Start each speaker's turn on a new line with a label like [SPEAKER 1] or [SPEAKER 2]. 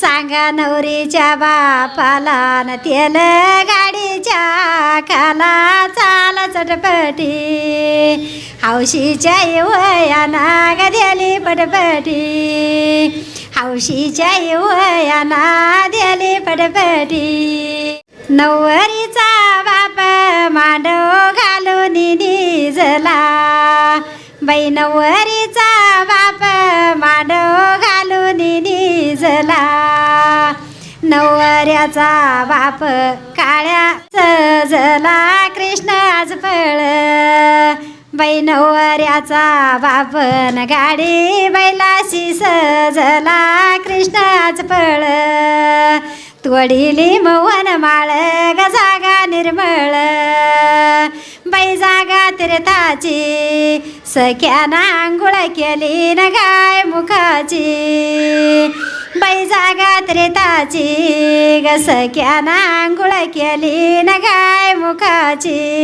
[SPEAKER 1] सांगा नवरीच्या बापाला न तेल गाडीच्या खाला चाल चटपटी. हौशीच्या वयाना दिली पटपटी. हौशीच्या वयाना दिली पटपटी. नवरीचा बाप मांडव घालून निजला बाई नवऱ्याचा बाप काळ्या सजला कृष्ण आज पळ बाई नवऱ्याचा बापन गाडी बैलाशी सजला कृष्ण आज पळ तोडिली मवन माळ ग जागा निर्मळ. बाई जागा तीर्थाची सख्याना आंघोळ केली न गाय मुखाची. जागात रेताची त्रेताची ग सख्याना केली न गाय मुखाची.